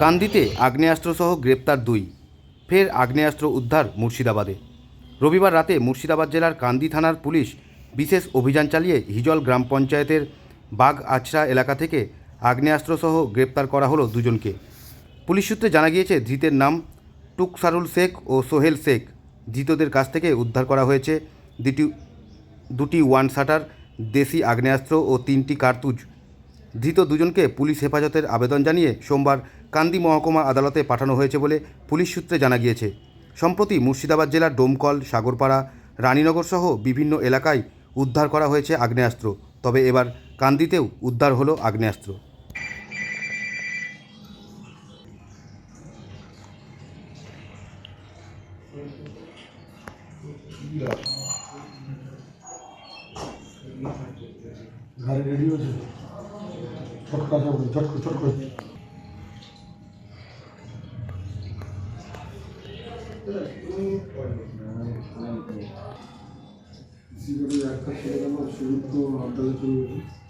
কান্দিতে আগ্নেয়াস্ত্রসহ গ্রেপ্তার দুই। ফের আগ্নেয়াস্ত্র উদ্ধার মুর্শিদাবাদে। রবিবার রাতে মুর্শিদাবাদ জেলার কান্দি থানার পুলিশ বিশেষ অভিযান চালিয়ে হিজল গ্রাম পঞ্চায়েতের বাঘ আছড়া এলাকা থেকে আগ্নেয়াস্ত্রসহ গ্রেপ্তার করা হলো দুজনকে। পুলিশ সূত্রে জানা গিয়েছে, ধৃতের নাম টুকসারুল শেখ ও সোহেল শেখ। ধৃতদের কাছ থেকে উদ্ধার করা হয়েছে দুটি দুটি ওয়ান শাটার, দেশি আগ্নেয়াস্ত্র ও তিনটি কার্তুজ। ধৃত দুজনকে পুলিশ হেফাজতের আবেদন জানিয়ে সোমবার কান্দি মহকুমা আদালতে পাঠানো হয়েছে বলে পুলিশ সূত্রে জানা গিয়েছে। সম্প্রতি মুর্শিদাবাদ জেলার ডোমকল, সাগরপাড়া, রানীনগর সহ বিভিন্ন এলাকায় উদ্ধার করা হয়েছে আগ্নেয়াস্ত্র। তবে এবার কান্দিতেও উদ্ধার হলো আগ্নেয়াস্ত্র। গাড়ি রেডি ছটকা যাব চট করে চট করে একটা ছেলে আমার শুরু তো গেছে